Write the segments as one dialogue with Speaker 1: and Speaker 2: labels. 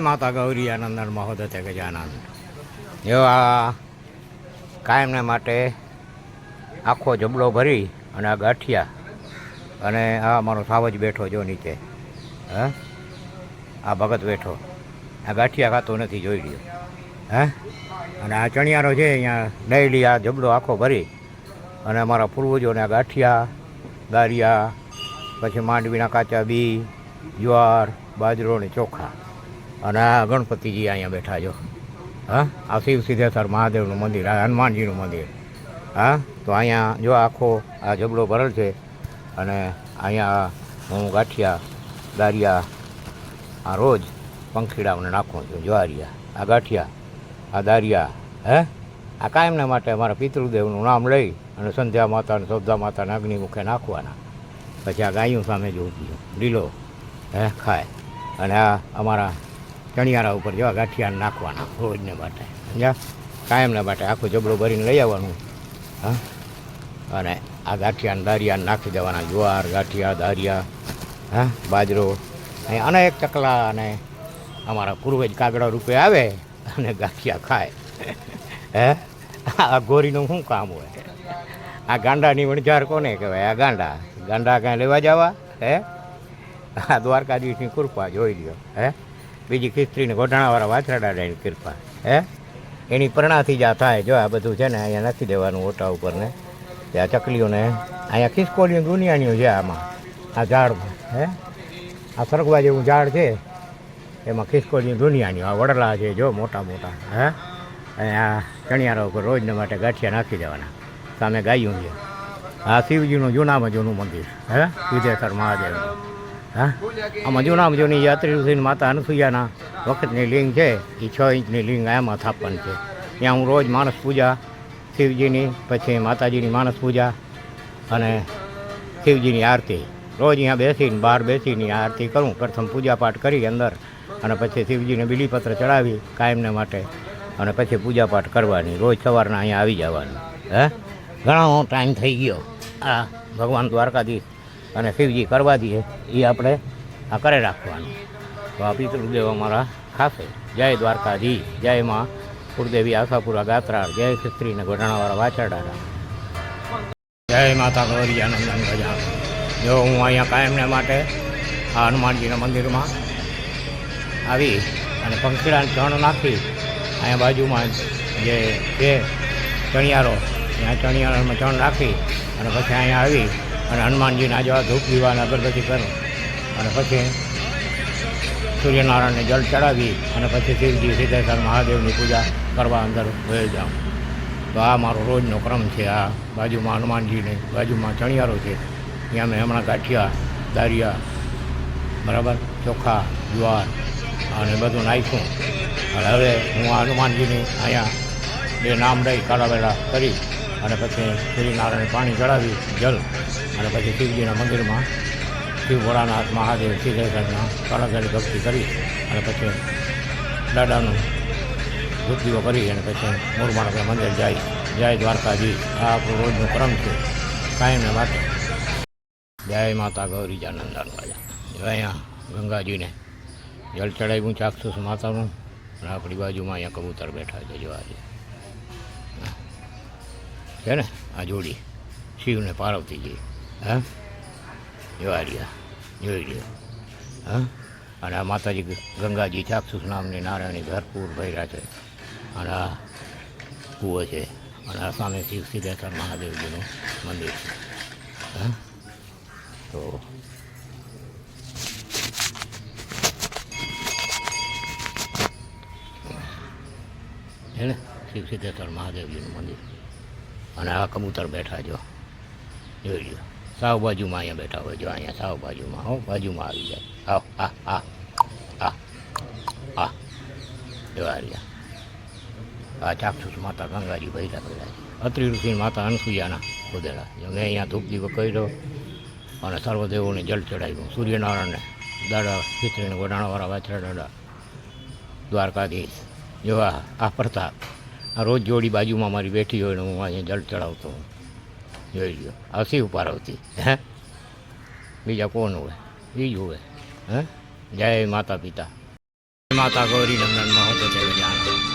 Speaker 1: માતા ગૌરી, આનંદન મહોદતે ગજાનંદ. એવા કાયમને માટે આખો જબલો ભરી અને આ ગાંઠિયા અને આ મારો સાવજ બેઠો જો નીચે, હે? આ ભગત બેઠો. આ ગાંઠિયા ખાતો નથી જોઈ લ્યો હે? અને આ ચણિયારો છે અહીંયા ડેલી આ જબલો આખો ભરી અને અમારા પૂર્વજોને આ ગાંઠિયા, ગારિયા, પછી માંડવીના કાચા બી, જ્વાર બાજરો ને ચોખા અને આ ગણપતિજી અહીંયા બેઠા જો. હા? આ શિવ સિદ્ધેશ્વર મહાદેવનું મંદિર, આ હનુમાનજીનું મંદિર. હા? તો અહીંયા જો આખો આ જબડો ભરેલ છે અને અહીંયા હું ગાંઠિયા, દારિયા, આ રોજ પંખીડાઓને નાખું છું, જ્વારિયા, આ ગાંઠિયા, આ દારિયા, હે? આ કાયમના માટે અમારા પિતૃદેવનું નામ લઈ અને સંધ્યા માતા અને સૌદા માતાને અગ્નિમુખે નાખવાના. પછી આ ગાયું સામે જોઉં લીલો, હે? ખાય. અને આ અમારા ચણિયારા ઉપર જેવા ગાંઠિયા નાખવાના રોજને માટે સમજ્યા? કાયમના માટે આખો જબડો ભરીને લઈ આવવાનું. હા? અને આ ગાંઠિયાને દારિયાને નાખી દેવાના, જુવાર, ગાંઠિયા, દારિયા, હા? બાજરો. અહીં અનેક ચકલા અને અમારા પૂર્વજ કાગડા રૂપે આવે અને ગાંઠિયા ખાય. હે? આ ગોરીનું શું કામ હોય? આ ગાંડાની વણઝાર કોને કહેવાય? આ ગાંડા. ગાંડા કાંઈ લેવા જવા? હે? આ દ્વારકાધીશની કૃપા જોઈ લ્યો. હે? બીજી ખિસ્ત્રીને ગોઢાણાવાળા વાછરડાની કૃપા, હે? એની પરણાથી જ આ થાય. જો આ બધું છે ને, અહીંયા નથી દેવાનું ઓટા ઉપર ને. આ ચકલીઓને, અહીંયા ખિસકોલીઓ દુનિયાનીઓ છે આમાં. આ ઝાડમાં હે? આ સરગવા જેવું ઝાડ છે. એમાં ખિસકોલીઓ દુનિયાની આ વડલા છે, જો મોટા મોટા, હે? અને આ ચણિયારા ઉપર રોજને માટે ગાંઠિયા નાખી દેવાના. સામે ગાયું છે. આ શિવજીનું જૂનામાં જૂનું મંદિર, હે? વિદેશ્વર મહાદેવનું. હા? આમાં જૂના જૂની યાત્રી ઋષિની માતા અનસુયાના વખતની લિંગ છે એ છ ઇંચની લિંગ આમાં થાપન છે. ત્યાં હું રોજ માણસ પૂજા, શિવજીની, પછી માતાજીની માણસ પૂજા અને શિવજીની આરતી. રોજ અહીંયા બેસીને, બહાર બેસીને આરતી કરું. પ્રથમ પૂજાપાઠ કરી અંદર અને પછી શિવજીને બિલીપત્ર ચડાવી કાયમને માટે અને પછી પૂજાપાઠ કરવાની. રોજ સવારના અહીંયા આવી જવાનું. હે? ઘણો ટાઈમ થઈ ગયો. આ ભગવાન દ્વારકાધીશ અને શિવજી કરવા દઈએ, એ આપણે આ કરે રાખવાનું. તો આ પિતૃદેવ અમારા ખાસે. જય દ્વારકાજી જય માં કુળદેવી આશાપુરા ગાત્રાળ જય ખિસ્ત્રીને ગોઢાણાવાળા વાછરડાના. જય માતા ગૌરી આનંદન ગજા જો હું અહીંયા કાયમને માટે આ હનુમાનજીના મંદિરમાં આવી અને પંખીડાને ચણ નાખી, અહીંયા બાજુમાં જે છે ચણિયારો, ત્યાં ચણિયારામાં ચણ રાખી અને પછી અહીંયા આવી અને હનુમાનજીના જેવા ધૂપ દીવાને અગરબત્તી કરો. અને પછી સૂર્યનારાયણને જળ ચડાવી અને પછી શિવજી સિદ્ધેશ્વર મહાદેવની પૂજા કરવા અંદર વહી જાઉં તો આ મારો રોજનો ક્રમ છે. આ બાજુમાં હનુમાનજીને, બાજુમાં ચણિયારો છે. ત્યાં મેં હમણાં ગાંઠિયા, દારિયા, બરાબર, ચોખા, જુવાર અને બધું નાખ્યું. અને હવે હું હનુમાનજીની અહીંયા બે નામ લઈ કાળાવેલા કરી અને પછી શ્રીનારાયણ પાણી ચડાવી જલ. અને પછી શિવજીના મંદિરમાં શિવ ભોળાનાથ મહાદેવ સિદ્ધેશ્વરના કાળાગેલી ભક્તિ કરી અને પછી દાદાનું મૃત્યુઓ કરી અને પછી મોરમાણા મંદિર જાય. જય દ્વારકાજી આ આપણું રોજનો ક્રમ છે. કાયમને માટે જય માતા ગૌરીજાનંદન રાજા જો અહીંયા ગંગાજીને જળ ચડાવ્યું, ચાક્ષુષ માતાનું, અને આપણી બાજુમાં અહીંયા કબૂતર બેઠા છે, જોવા આજે છે ને? આ જોડી. શિવને પાર્વતીજી હા? જોવા રહ્યા જોઈ રહ્યો હા? અને આ માતાજી ગંગાજી ચાક્ષુષ નામની નારાયણી ભરપૂર ભર્યા છે. અને આ કૂવો છે. અને આ સામે શિવ સિદ્ધેશ્વર મહાદેવજીનું મંદિર છે. હા? તો છે ને? શિવ સિદ્ધેશ્વર મહાદેવજીનું મંદિર. અને આ કબૂતર બેઠા જો. જોઈ લ્યો. સાવ બાજુમાં અહીંયા બેઠા હોય જો, અહીંયા સાવ બાજુમાં હો, બાજુમાં આવી જાય. આવ, આ આ આ આ. જોવા રહ્યા. આ ચાક્ષુષ માતા ગંગાજી ભૈરા ભૈરા છે. અત્રિ ઋષિ માતા અનસુયાના ખોદેલા. મેં અહીંયા ધૂપ દીવો કર્યો અને સર્વદેવોને જલ ચડાવ્યું. સૂર્યનારાયણને દાડા ખીચડીને ગોડાણાવાળા વાછરા દાડા દ્વારકાધીશ. જો આ આ પ્રતાપ આ રોજ જોડી બાજુમાં મારી બેઠી હોય ને હું અહીંયા જલ ચડાવતો હોઉં. જોઈ લો હસી શિવ આવતી હે? બીજા કોણ હોય? એ જ હોય? હે? જય માતા પિતા. માતા ગૌરી નંદન મહોત્સવ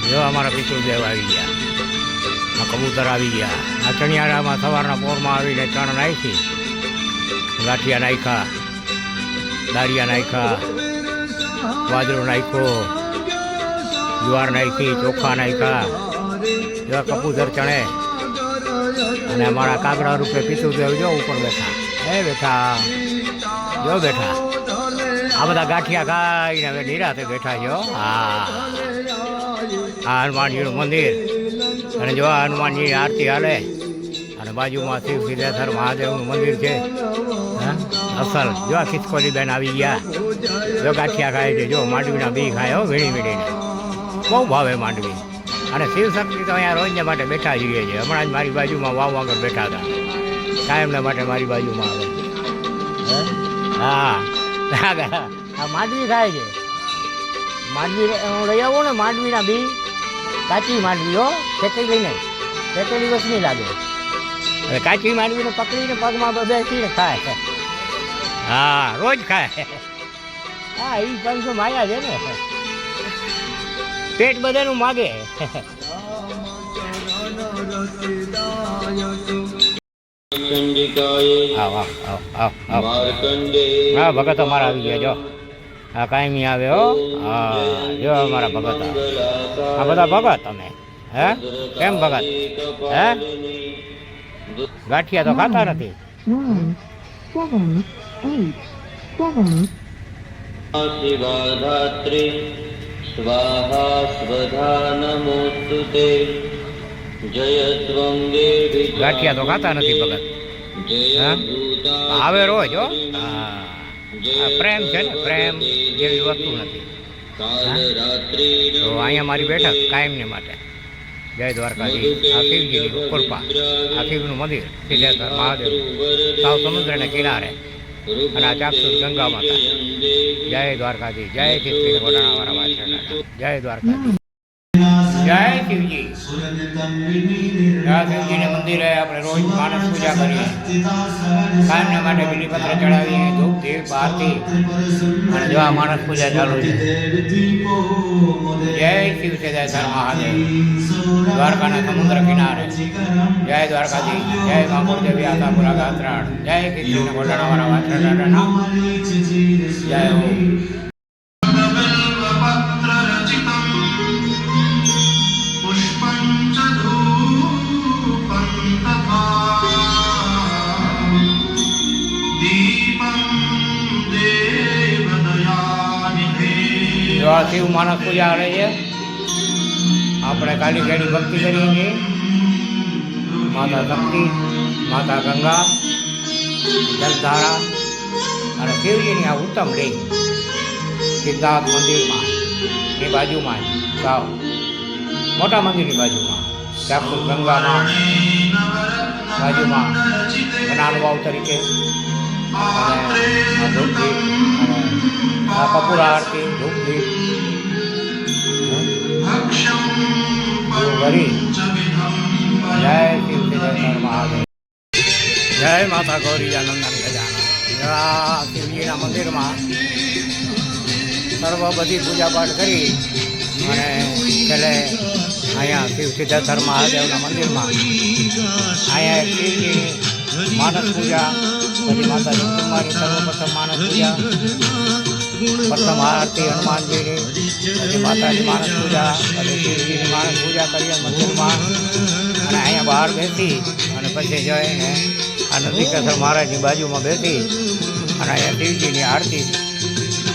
Speaker 1: જો અમારા પિતૃદેવ આવી ગયા. આ કબૂતર આવી ગયા. આ ચણિયારામાં સવારના પોરમાં આવીને ચણ નાખી, ગાંઠિયા નાખ્યા, દાળિયા નાખ્યા બાજરો નાખ્યો, જુવાર નાખી, ચોખા નાખ્યા. જો કપૂતર ચણે. અને અમારા કાગડા રૂપે પિતૃદેવ જો ઉપર બેઠા. હે બેઠા. જો બેઠા. આ બધા ગાંઠિયા ખાઈને હવે નિરાતે બેઠા છો, હા. આ હનુમાનજીનું મંદિર. અને જો હનુમાનજી આરતી હાલે. અને બાજુમાં શિવ સિદ્ધેશ્વર મહાદેવનું મંદિર છે. અસલ. જો આ ખિસકોલી બેન આવી ગયા. જો ગાંઠિયા ખાય છે, જો માંડવીના બી ખાય, હો, વીણી વીણીને. બહુ ભાવે માંડવી. અને શિવશક્તિ તો અહીંયા રોજને માટે બેઠા જઈએ છે હમણાં જ મારી બાજુમાં વાવ આગળ બેઠા હતા. કાયમને માટે મારી બાજુમાં આવે. હા? આ માંડવી ખાય છે. માંડવી હું લઈ આવું ને માંડવીના બી. કાચી માંડવી, હો. ખેતી લઈને. ખેતેલી વસ્તુ નહીં લાગે. હવે કાચી માંડવીને પકડીને પગમાં બેસીને ખાય. હા, રોજ ખાય. હા એ પંચો માયા છે ને. પેટ બધાનું માગે. હા ભગત અમારા આવી ગયા જો. હા કાયમી આવે હો. હા જો અમારા ભગત. આ બધા ભગત તમે હે? કેમ ભગત? હે? ગાંઠિયા તો ખાતા નથી.
Speaker 2: eight, seven,
Speaker 3: स्वधा સ્વાહા ते જય ત્વં દેવી
Speaker 1: ગાંઠિયા તો ખાતા નથી ભગત. આવે રોજ હો? આ પ્રેમ છે ને પ્રેમ જેવી વસ્તુ નથી. તો અહીંયા મારી બેઠક કાયમને માટે. જય દ્વારકાજી. આ શિવજીની કૃપા આ શિવનું મંદિર. સિદ્ધેશ્વર મહાદેવ. સાવ સમુદ્રને કિનારે. અને ચાક્ષુષ ગંગા માતા જય દ્વારકાજી જય શ્રી વાળા વાછરડાના જય દ્વારકાજી. જય શિવજી શિવજીને મંદિરે આપણે રોજ માનસ પૂજા કરીએ. કાયમને માટે બિલીપત્ર ચડાવીએ, ધૂપ, દીપ, આરતી. અને જો આ માણસ પૂજા ચાલુ છે. જય શિવ સિદ્ધેશ્વર મહાદેવ. દ્વારકાના સમુદ્ર કિનારે. જય દ્વારકાજી, જય મામુર દેવી આશાપુરા ગાત્રાણ. જય કૃષ્ણ ઘોડાણાવાળા વાછરડાના જય હો પૂજા આવે છે. આપણે કાલી ઘેડી ભક્તિ કરીએ છીએ માતા શક્તિ, માતા ગંગા, જલધારા અને શિવજીની આ ઉત્તમ લિંગ સિદ્ધાર્થ મંદિરમાં ની બાજુમાં જ સાવ. મોટા મંદિરની બાજુમાં ચાકુ ગંગામાં બાજુમાં જ્ઞાનભાવ તરીકે. અને આ ધૂપદીપ અને આ કપૂર આરતી ધૂપદીપ કરી. જય શિવજીનેશ્વર મહાદેવ. જય માતા ગૌરી આનંદન ગજાના શિવજીના મંદિરમાં સર્વ બધી પૂજા પાઠ કરી અને છેલ્લે અહીંયા શિવ સિદ્ધેશ્વર મહાદેવના મંદિરમાં અહીંયા શિવજીની માનસ પૂજા, પછી માતા કુમારી સર્વપ્રથમ માનસ પૂજા પ્રથમ આરતી હનુમાનજીની પછી માતાજી માણસ પૂજા પછી શિવજીની માણસ પૂજા કરીએ મંદિરમાં અને અહીંયા બહાર બેસી અને પછી જઈને આ નદીકેશ્વર મહારાજની બાજુમાં બેસી અને અહીંયા શિવજીની આરતી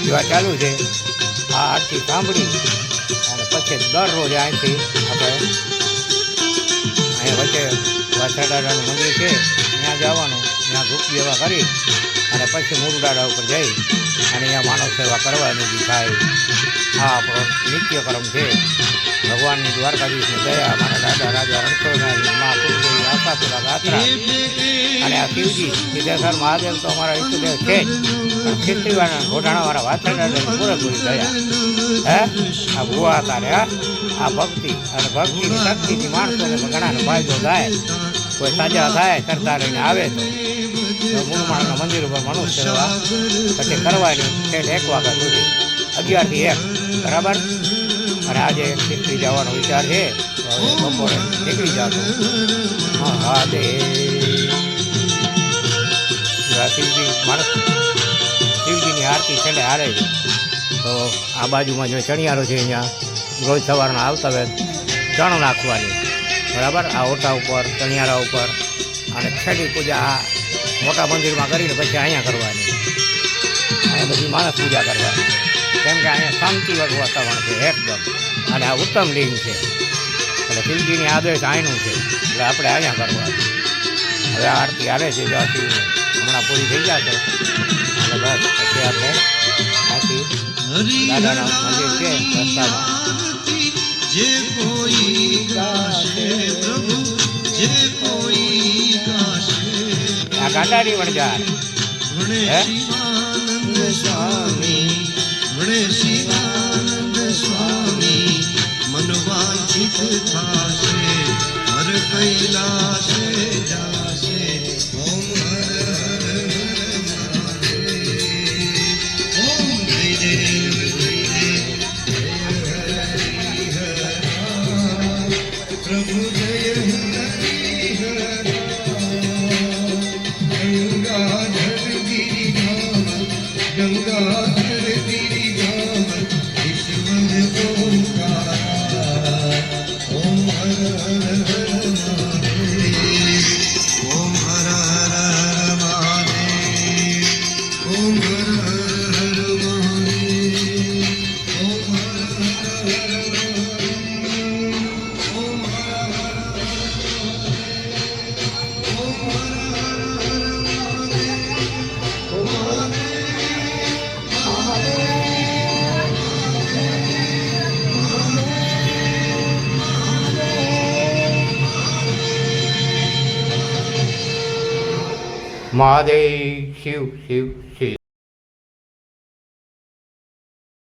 Speaker 1: જેવા ચાલુ છે. આ આરતી સાંભળી અને પછી દરરોજ અહીંથી આપણે અહીંયા વચ્ચે વાછાડાનું મંદિર છે ત્યાં જવાનું ત્યાં ધૂપ જેવા કરી અને પછી મુરડાડા ઉપર જઈ અને અહીંયા માનવ સેવા કરવાની બી થાય. આ આપણો નિત્યક્રમ છે. ભગવાનની દ્વારકાધીશની દયા, મારા દાદા, રાજા રણછોડના મા કુલદેવી આશાપુરા ગાત્રા અને આ શિવજી, સિદ્ધેશ્વર, મહાદેવ તો અમારા ઈષ્ટદેવ છે જ. પણ ખીચડીવાળા ઘોટાણાવાળા વાછરડાની પૂરેપૂરી દયા. હે? આ ભુવા તારે આ ભક્તિ, અને ભક્તિની શક્તિથી માણસોને ઘણાને ફાયદો થાય. કોઈ સાજા થાય લઈને આવે તો. તો મૂળમાળના મંદિર ઉપર મનુષ્ય સેવા પછી કરવાની છેલ્લે એક વાગ્યા સુધી. અગિયારથી એક, બરાબર? અને આજે નીકળી જવાનો વિચાર છે. બપોરે નીકળી જતો મહાદેવ. શિવજી, માણસ શિવજીની આરતી છેલ્લે હારે છે. તો આ બાજુમાં જો ચણિયારો છે અહીંયા, રોજ સવારના આવતા હોય, ચણ નાખવાની. બરાબર? આ ઓટા ઉપર, ચણિયારા ઉપર. અને છેલ્લી પૂજા મોટા મંદિરમાં કરીને પછી અહીંયા કરવાની. અહીંયા બધી માણસ પૂજા કરવાની. કેમ કે અહીંયા શાંતિવાળું વાતાવરણ છે એકદમ. અને આ ઉત્તમ લિંગ છે. એટલે શિવજીની આદેશ અહીંનું છે. એટલે આપણે અહીંયા કરવાનું. હવે આરતી આવે છે જો શિવની હમણાં પૂરી થઈ જશે અને બસ પછી આપણે બાકી દાદાના મંદિર છે રસ્તામાં.
Speaker 4: જે કોઈ પ્રભુ જે કોઈ
Speaker 1: આ ગાંડાની વણજાર
Speaker 4: વણે
Speaker 1: હે?
Speaker 4: શિવાનંદ સ્વામી મન વાંચિત થાશે હર કૈલાસે
Speaker 1: મહાદેવ શિવ શિવ શિવ